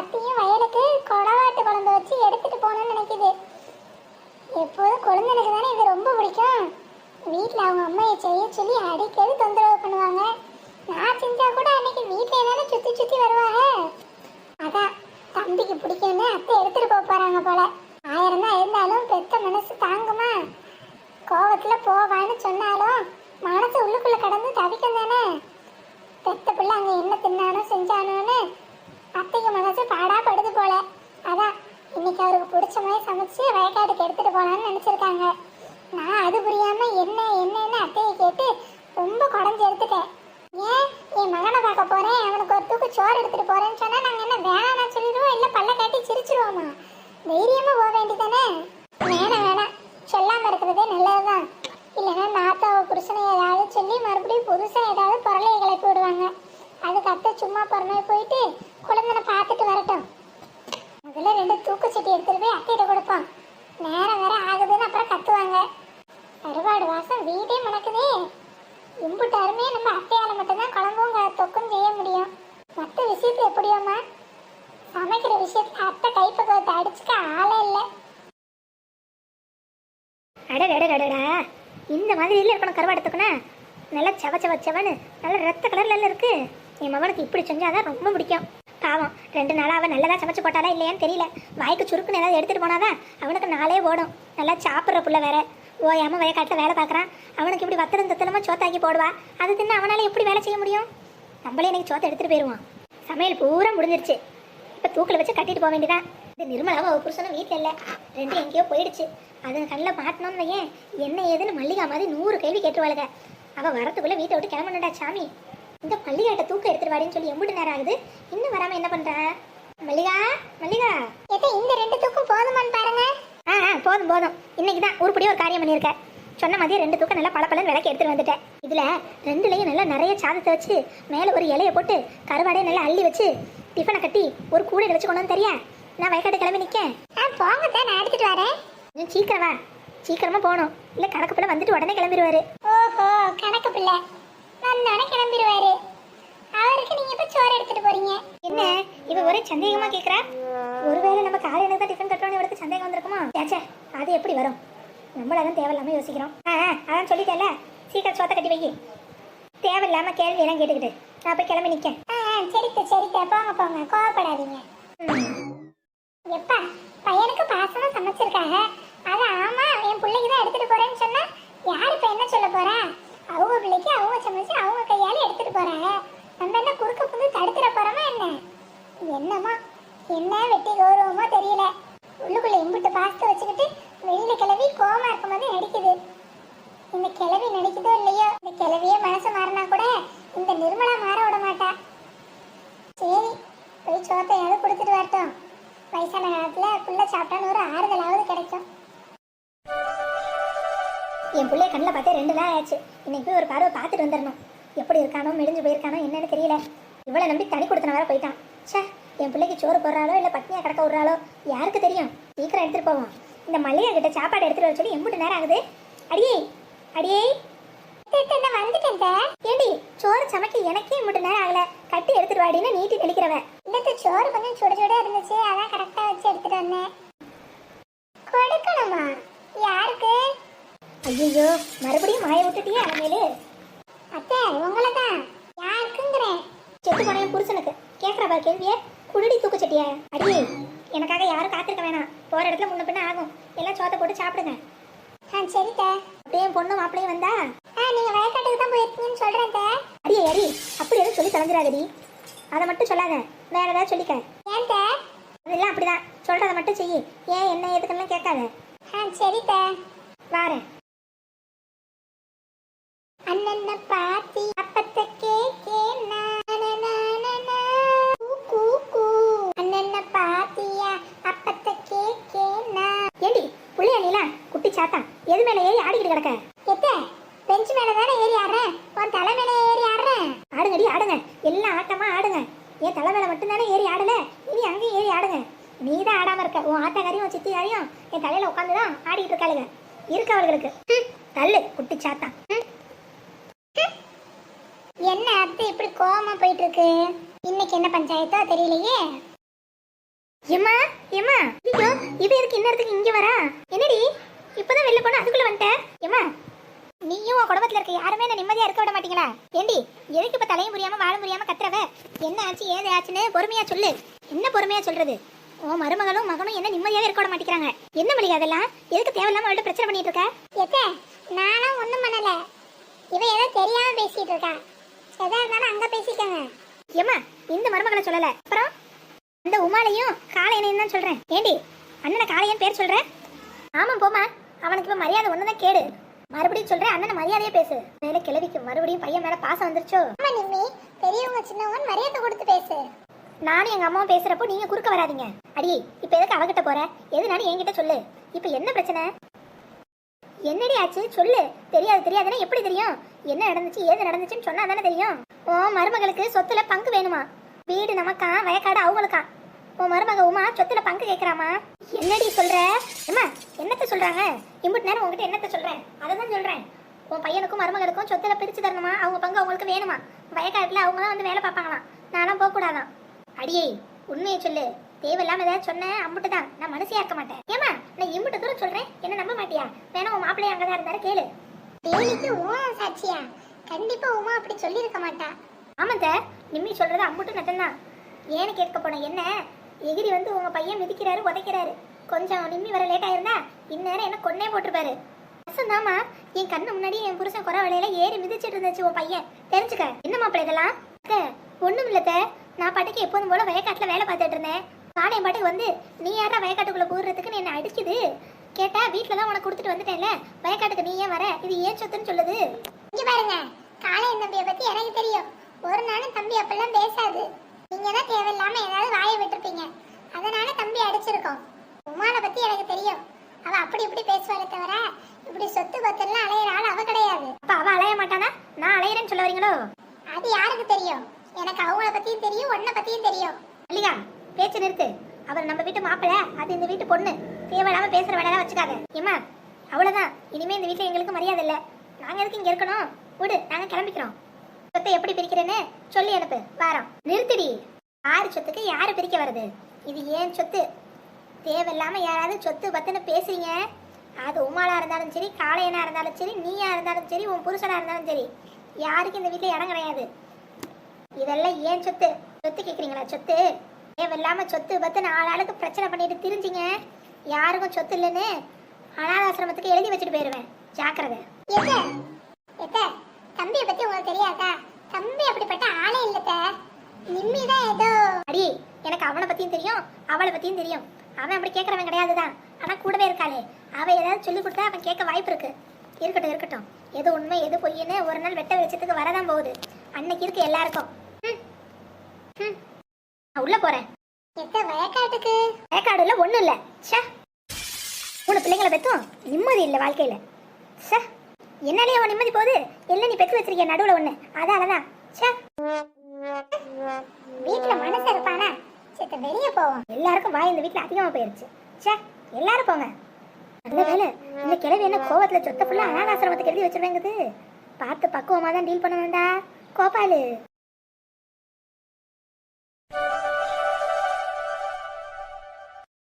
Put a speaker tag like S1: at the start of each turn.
S1: அத்தையும் வயலுக்கு கொடவாட்டு குழம்பு வச்சு எடுத்துட்டு போகணும்னு நினைக்குது. எப்போதும் குழந்தைனுக்கு தானே இது ரொம்ப பிடிக்கும். வீட்டில் அவங்க அம்மையை செய்ய சொல்லி அடிக்கடி தொந்தரவு பண்ணுவாங்க. நான் செஞ்சா கூட அன்னைக்கு வீட்டில் தானே சுற்றி சுற்றி வருவாங்க. அதான் தம்பிக்கு பிடிக்கும்னு அத்தை எடுத்துட்டு போக போறாங்க போல. ஆயிரம் தான் இருந்தாலும் பெத்த மனசு தாங்குமா? கோவத்தில் போவான்னு சொன்னாலும் மனசு உள்ளுக்குள்ளே கடந்து தவிக்கும் தானே? பெத்த பிள்ளை அங்கே என்ன தின்னானோ செஞ்சானோன்னு அத்தைக்கு மனசு பாடா படுது போல. அதான் இன்னைக்கு அவருக்கு பிடிச்ச மாதிரி சமைச்சு வயக்காட்டுக்கு எடுத்துட்டு போனான்னு நினைச்சிருக்காங்க. நான் அது புரியாம என்ன என்னன்னு அத்தையை கேட்டு ரொம்ப குடஞ்சு எடுத்துட்டேன். ஏன்? என் மகனை பார்க்க போறேன். அவனுக்கு ஒரு தூக்கு சோறு எடுத்துட்டு போறேன்னு சொன்னா நாங்க என்ன வேணாம் சொல்லிடுவோம்? இல்ல பல்ல காட்டி சிரிச்சிருவோமா? தைரியமா போக வேண்டியதானே வேணாம் வேணாம் சொல்லாம இருக்கிறதே நல்லதுதான் இல்லைன்னா நாத்தாவை புருஷனை ஏதாவது சொல்லி மறுபடியும் புதுசா ஏதாவது பொருளையை கிளப்பி விடுவாங்க அதுக்கு அத்தை சும்மா பொறுமையை போயிட்டு குழந்தைனை பார்த்துட்டு வரட்டும் முதல்ல ரெண்டு தூக்குச்சட்டி எடுத்துட்டு போய் அத்தையிட்ட கொடுப்போம் நேரம் வேற ஆகுதுன்னு அப்புறம் கத்துவாங்க கருவாடு வாசம் வீடே மணக்குதே இம்புட்டாருமே நம்ம அத்தையால மட்டும்தான் குழம்பும் தொக்கும் செய்ய முடியும். மற்ற விஷயத்துல எப்படியோமா சமைக்கிற விஷயத்துல அத்தை கைப்பக்குவத்தை அடிச்சுக்க ஆளே இல்லை.
S2: அடடடடடா இந்த மாதிரி இல்லை இருக்கணும் கருவாடத்துக்குண்ணே நல்லா செவ செவ செவன்னு நல்ல ரத்த கலர்ல இருக்கு. என் மகனுக்கு இப்படி செஞ்சாதான் ரொம்ப பிடிக்கும். பாவம் ரெண்டு நாளாக அவன் நல்லதாக சமைச்சு போட்டாலா இல்லையான்னு தெரியல. வாய்க்கு சுருக்குன்னு ஏதாவது எடுத்துகிட்டு போனாதான் அவனுக்கு நாளே ஓடும். நல்லா சாப்பிட்ற புள்ள வேற. ஓயாம வயக்காட்டில் வேலை பார்க்குறான். அவனுக்கு இப்படி வத்திரம் தத்தனமா சோத்தாக்கி போடுவா. அது தின்னு அவனால் எப்படி வேலை செய்ய முடியும்? நம்மளே எனக்கு சோத்தை எடுத்துகிட்டு போயிடுவான் சமையல் பூரா முடிஞ்சிருச்சு. இப்போ தூக்கில் வச்சு கட்டிட்டு போக வேண்டியதான் இது நிர்மலாவும் அவள் புருஷனும் வீட்டில் இல்லை. ரெண்டு எங்கேயோ போயிடுச்சு. அது கண்ணில் மாட்டினோம்னு வையேன். என்ன ஏதுன்னு மல்லிகா மாதிரி நூறு கேள்வி கேட்டுருவாளுங்க அவள் வரத்துக்குள்ளே வீட்டை விட்டு கிளம்பணுடா சாமி. இந்த மல்லிகாட்ட தூக்கம் எடுத்துருவாடின்னு சொல்லி எம்பிட்டு நேரம் ஆகுது. இன்னும் வராமல் என்ன பண்ணுறா மல்லிகா மல்லிகா.
S1: எதை இந்த ரெண்டு தூக்கம் போதுமான்னு பாருங்க.
S2: ஆ ஆ போதும் போதும். இன்னைக்கு தான் உருப்படியாக ஒரு காரியம் பண்ணியிருக்க. சொன்ன மாதிரி ரெண்டு தூக்கம் நல்லா பளபளன்னு விளக்கி எடுத்துட்டு வந்துட்டேன். இதில் ரெண்டுலேயும் நல்லா நிறைய சாதத்தை வச்சு மேலே ஒரு இலையை போட்டு கருவாடையை நல்லா அள்ளி வச்சு டிஃபனை கட்டி ஒரு கூடையில் வச்சு கொண்டு வந்து தெரியா? நான் வயக்காட்டு கிளம்பி நிற்கேன்
S1: ஆ போங்க தான் நான் எடுத்துட்டு வரேன்.
S2: கொஞ்சம் சீக்கிரம் வா. சீக்கிரமா போகணும். இல்லை கணக்கு பிள்ளை வந்துட்டு உடனே கிளம்பிடுவாரு
S1: ஓஹோ கணக்கு பிள்ளை. வந்தோடனே கிளம்பிடுவாரு அவருக்கு நீங்க இப்ப சோறு எடுத்துட்டு போறீங்க?
S2: என்ன? இவ ஒரே சந்தேகமா கேக்குறா? ஒருவேளை நம்ம காலையில தான் டிஃபன் கட்டணும் இவளுக்கு சந்தேகம் ச்சே அது எப்படி வரும்? நம்மளதான் தேவையில்லாமல் யோசிக்கிறோம். ஆ ஆ, அதான் சொல்லிட்டேன்ல. சீக்கிரம் சோத்த கட்டி வை. தேவையில்லாம கேள்வி எல்லாம் கேட்டுக்கிட்டு. நான் போய் கிளம்பி நிற்கேன்
S1: ஆ ஆ, சரித்த சரித்த. போங்க போங்க. கோவப்படாதீங்க. எப்பா பையனுக்கு பாசமா சமைச்சிருக்காங்க அது ஆமா என் பிள்ளைக்கு தான் எடுத்துட்டு போறேன்னு சொன்னா யார் இப்ப என்ன சொல்ல போறா அவங்க பிள்ளைக்கு அவங்க சமைச்சு அவங்க கையால எடுத்துட்டு போறாங்க நம்ம என்ன குறுக்க புந்து தடுத்துட போறோமா என்ன என்னமா என்ன வெட்டி கௌரவமோ தெரியல உள்ளுக்குள்ள இம்புட்டு பாஸ்து வச்சுக்கிட்டு வெளியில கிளவி கோவமா இருக்கும் போது நடிக்குது இந்த கிளவி நடிக்குதோ இல்லையோ இந்த கிளவியே மனசு மாறினா கூட இந்த நிர்மலா மாற விட மாட்டா சரி போய் சோத்தையாவது கொடுத்துட்டு வரட்டும் வயசான காலத்துல புள்ள சாப்பிட்டான்னு ஒரு ஆறுதலாவது கிடைக்கும்
S2: என் பிள்ளைய கண்ணில் பார்த்தே ரெண்டு நாள் ஆச்சு இன்னைக்கு போய் ஒரு பார்வை பார்த்துட்டு வந்துடணும். எப்படி இருக்கானோ மெலிஞ்சு போயிருக்கானோ என்னன்னு தெரியல. இவளை நம்பி தனி கொடுத்தன வேற போயிட்டான். ச்சே என் பிள்ளைக்கு சோறு போடுறாளோ இல்லை பட்னியா கிடக்க விடுறாளோ யாருக்கு தெரியும்? சீக்கிரம் எடுத்துட்டு போவோம். இந்த மல்லிகை கிட்ட சாப்பாடு எடுத்துட்டு வர சொல்லி எம்பிட்டு நேரம் ஆகுது. அடியே அடியே.
S1: வந்துட்டேன் தே.
S2: ஏண்டி சோறு சமைக்க எனக்கே இம்பிட்டு நேரம் ஆகல. கட்டி எடுத்துட்டு வாடின்னு நீட்டி தெளிக்கிறவ.
S1: இல்ல சோறு கொஞ்சம் சுட சுட இருந்துச்சு. அதான் கரெக்டா வச்சு எடுத்துட்டு வந்தேன். கொடுக்கணுமா? யாருக்கு?
S2: ஐயோ மறுபடியும் மாய விட்டுட்டியே அலமேலு.
S1: அத்தை உங்களை தான் யாருக்குங்கிறேன்
S2: செத்து போன புருஷனுக்கு. கேட்குற பாரு கேள்வியே. குருடி தூக்குச்சட்டியா. அடியே எனக்காக யாரும் காத்திருக்க வேணாம். போகிற இடத்துல முன்ன பின்ன ஆகும். எல்லாம் சோத்தை போட்டு சாப்பிடுங்க.
S1: ஆ சரி
S2: அப்படியே என் பொண்ணு மாப்பிளையும் வந்தா?
S1: ஆ நீங்கள் வயக்காட்டுக்கு தான் போயிருக்கீங்கன்னு சொல்கிறேன்
S2: அடியே அடி. அப்படி எதுவும் சொல்லி தொலைஞ்சிடாதடி. அதை மட்டும் சொல்லாத. வேற ஏதாவது சொல்லிக்க.
S1: ஏன்
S2: அதெல்லாம் அப்படிதான். சொல்கிறத மட்டும் செய்யி ஏன் என்ன எதுக்குன்னு கேட்காத.
S1: ஆ சரி
S2: வாரேன்.
S1: அண்ணன பாத்தி அப்பத்த கேக்கேனா. கூ கூ அண்ணன பாத்தியா அப்பத்த கேக்கேனா.
S2: ஏண்டி புள்ளையா குட்டி சாத்தா. எது மேல ஏறி ஆடிக்கிட்டு கிடக்க?
S1: எத்த பெஞ்ச் மேல தானே ஏறி ஆடுறேன் உன் தலை மேல ஏறி ஆடுறேன்
S2: ஆடுங்கடி ஆடுங்க. எல்லாம் ஆட்டமா ஆடுங்க. என் தலை மேல மட்டும்தானே ஏறி ஆடல? இனி அங்கேயும் ஏறி ஆடுங்க. நீ தான் ஆடாம இருக்க. உன் ஆட்டக்காரியும் உன் சித்தியாரையும் என் தலையில உட்காந்து தான் ஆடிக்கிட்டு இருக்காளுங்க. இருக்கு அவளுக்கு தள்ளு குட்டி சாத்தான்
S1: என்ன அத்தை இப்படி கோவமா போயிட்டு இருக்கு இன்னைக்கு என்ன பஞ்சாயத்தோ தெரியலையே.
S2: எம்மா எம்மா ஐயோ இவ எதுக்கு இன்னத்துக்கு இங்க வரா? என்னடி இப்பதான் வெளில போனா அதுக்குள்ள வந்துட்ட? ஏம்மா நீயும் உன் குடும்பத்துல இருக்க யாருமே என்ன நிம்மதியா இருக்க விட மாட்டீங்களா? ஏண்டி எதுக்கு இப்ப தலையும் புரியாம வாழ முடியாம கத்துறவ? என்ன ஆச்சு ஏது ஆச்சுன்னு பொறுமையா சொல்லு. என்ன பொறுமையா சொல்றது? உன் மருமகளும் மகனும் என்ன நிம்மதியாவே இருக்க விட மாட்டேங்கிறாங்க. என்ன மொழி அதெல்லாம்? எதுக்கு தேவையில்லாம அவள்கிட்ட பிரச்சனை பண்ணிட்டு இருக்க?
S1: எத்த நானும் ஒண்ணும் பண்ணல. இவ ஏதோ தெரியாம பேசிட்டு இருக்கா. எதா இருந்தாலும் அங்க பேசிக்கோங்க.
S2: ஏம்மா இந்த மருமகளை சொல்லல. அப்புறம்? அந்த உமாலையும் காளையனையும் தான் சொல்றேன். ஏண்டி அண்ணனை காளையன் பேர் சொல்ற? ஆமா போமா அவனுக்கு இப்ப மரியாதை ஒண்ணுதான் கேடு. மறுபடியும் சொல்றேன் அண்ணனை மரியாதையே பேசு. மேல கிளவிக்கு மறுபடியும் பையன் மேல பாசம் வந்துருச்சோ?
S1: ஆமா நிம்மி பெரியவங்க சின்னவங்க மரியாதை கொடுத்து பேசு.
S2: நானும் எங்க அம்மாவும் பேசுறப்போ நீங்க குறுக்க வராதீங்க. அடி இப்ப எதுக்கு அவகிட்ட போற? எதுனாலும் என்கிட்ட சொல்லு. இப்ப என்ன பிரச்சனை? என்னடி ஆச்சு? சொல்லு. தெரியாது தெரியாதுன்னா எப்படி தெரியும்? என்ன நடந்துச்சு ஏது நடந்துச்சுன்னு சொன்னா தானே தெரியும். உன் மருமகளுக்கு சொத்துல பங்கு வேணுமா? வீடு நமக்கா வயக்காடு அவங்களுக்கா? உன் மருமக உமா சொத்துல பங்கு கேக்குறாமா? என்னடி சொல்ற? அம்மா என்னத்த சொல்றாங்க? இம்புட்டு நேரம் உங்ககிட்ட என்னத்த சொல்றேன்? அதை தான் சொல்றேன். உன் பையனுக்கும் மருமகளுக்கும் சொத்துல பிரிச்சு தரணுமா? அவங்க பங்கு அவங்களுக்கு வேணுமா? வயக்காட்டுல அவங்க தான் வந்து வேலை பார்ப்பாங்களாம். நானும் போக கூடாதான் அடியே உண்மையை சொல்லு. தேவையில்லாம ஏதாவது சொன்னேன் அம்புட்டு தான் நான் மனசியா இருக்க மாட்டேன். ஏமா நான் இம்புட்டு தூரம் சொல்றேன். என்ன நம்ப மாட்டியா? வேணா உன் மாப்பிள்ளைய அங்கதான் இருந்தாரு கேளு.
S1: தேனிக்கு உமா சாட்சியா? கண்டிப்பா உமா அப்படி சொல்லியிருக்க மாட்டா.
S2: ஆமாத்த நிம்மி சொல்றது அம்புட்டு நட்டம்தான் ஏன்னு கேட்க போனேன் என்ன? எகிரி வந்து உங்க பையன் மிதிக்கிறாரு உதைக்கிறாரு. கொஞ்சம் நிம்மி வர லேட் ஆயிருந்தா இந்நேரம் என்ன கொன்னே போட்டிருப்பாரு. தாமா என் கண்ணு முன்னாடி என் புருஷன் குறை வலையில ஏறி மிதிச்சிட்டு இருந்துச்சு உன் பையன். தெரிஞ்சுக்க என்ன மாப்பிள்ளை இதெல்லாம்? ஒண்ணும் இல்லத்த. நான் பாட்டுக்கு எப்போதும் போல வயக்காட்டுல வேலை பார்த்துட்டு இருந்தேன். நானே பாட்டுக்கு வந்து நீ யாரா வயக்காட்டுக்குள்ள போடுறதுக்கு என்ன அடிக்குது கேட்டா வீட்டுல தான் உனக்கு கொடுத்துட்டு வந்துட்டேன்ல. வயக்காட்டுக்கு நீ ஏன் வர? இது ஏன் சொத்துன்னு சொல்லுது.
S1: இங்க பாருங்க. காளையன் தம்பியை பத்தி எனக்கு தெரியும். ஒரு நாளும் தம்பி அப்பெல்லாம் பேசாது. நீங்க தான் தேவையில்லாம ஏதாவது வாயை விட்டுருப்பீங்க. அதனால தம்பி அடிச்சிருக்கோம். உமானை பத்தி எனக்கு தெரியும். அவ அப்படி இப்படி பேசுவாளே தவிர இப்படி சொத்து பத்தெல்லாம் அலையிற ஆள் அவ கிடையாது.
S2: அப்ப அவ அலைய மாட்டானா? நான் அலையறேன்னு சொல்ல வரீங்களோ?
S1: அது யாருக்கு தெரியும்? எனக்கு அவங்கள பத்தியும் தெரியும் உன்னை பத்தியும் தெரியும்.
S2: மல்லிகா பேச்சு நிறுத்து. அவர் நம்ம வீட்டு மாப்பிள்ளை அது இந்த வீட்டு பொண்ணு. தேவையில்லாம பேசுற வேலையெல்லாம் வச்சுக்காத. ஏமா அவ்வளவுதான். இனிமே இந்த வீட்டுல எங்களுக்கு மரியாதை இல்ல. நாங்க எதுக்கு இங்க இருக்கணும்? விடு நாங்க கிளம்பிக்கிறோம். சொத்தை எப்படி பிரிக்கிறேன்னு சொல்லி அனுப்பு. வாரம். நிறுத்திடி. ஆறு சொத்துக்கு யாரு பிரிக்க வருது? இது ஏன் சொத்து? தேவையில்லாம யாராவது சொத்து பத்துன்னு பேசுறீங்க. அது உமாளா இருந்தாலும் சரி காளையனா இருந்தாலும் சரி நீயா இருந்தாலும் சரி உன் புருஷனா இருந்தாலும் சரி யாருக்கு இந்த வீட்டுல இடம் கிடையாது? இதெல்லாம் ஏன் சொத்து? சொத்து கேக்குறீங்களா? சொத்து? தேவையில்லாம சொத்து பத்து நாலு ஆளுக்கு பிரச்சனை பண்ணிட்டு திரிஞ்சிங்க. யாருக்கும் சொத்து இல்லைன்னு அனாதாசிரமத்துக்கு எழுதி வச்சுட்டு போயிருவேன். ஜாக்கிரதை.
S1: எத்த எத்த தம்பியை பத்தி உங்களுக்கு தெரியாதா? தம்பி அப்படிப்பட்ட ஆளே இல்லத்த. நிம்மி தான் ஏதோ.
S2: அடி எனக்கு அவனை பத்தியும் தெரியும் அவளை பத்தியும் தெரியும். அவன் அப்படி கேட்கறவன் கிடையாது தான் ஆனா கூடவே இருக்காளே. அவ ஏதாவது சொல்லி கொடுத்தா அவன் கேட்க வாய்ப்பு இருக்கு. இருக்கட்டும் இருக்கட்டும். எது உண்மை எது பொய்ன்னு ஒரு நாள் வெட்ட வெளிச்சத்துக்கு வரதான் போகுது. அன்னைக்கு இருக்கு எல்லாருக்கும். ம். ம். நான் உள்ள போறேன்.
S1: எத்த வயக்காட்டுக்கு?
S2: வயக்காடுல ஒண்ணும் இல்ல. ச்சே. மூணு பிள்ளைங்களை பெத்தும் நிம்மதி இல்ல வாழ்க்கையில. ச்சே. என்னாலே அவன் நிம்மதி போகுது. இல்ல நீ பெத்து வச்சிருக்க நடுவுல ஒண்ணு? அதாலதான். ச்சே.
S1: வீட்டுல மனசு இருப்பானா? சித்த வெளியே போவோம்.
S2: எல்லாருக்கும் வாய் இந்த வீட்டுல அதிகமா போயிருச்சு. ச்சே எல்லாரும் போங்க. அந்த வேலை இந்த கிழவி என்ன கோவத்துல சொத்த ஃபுல்லா அனாதாசிரமத்துக்கு எழுதி வச்சிருவேங்குது. பார்த்து பக்குவமா தான் டீல் பண்ணணும்டா கோபாலு.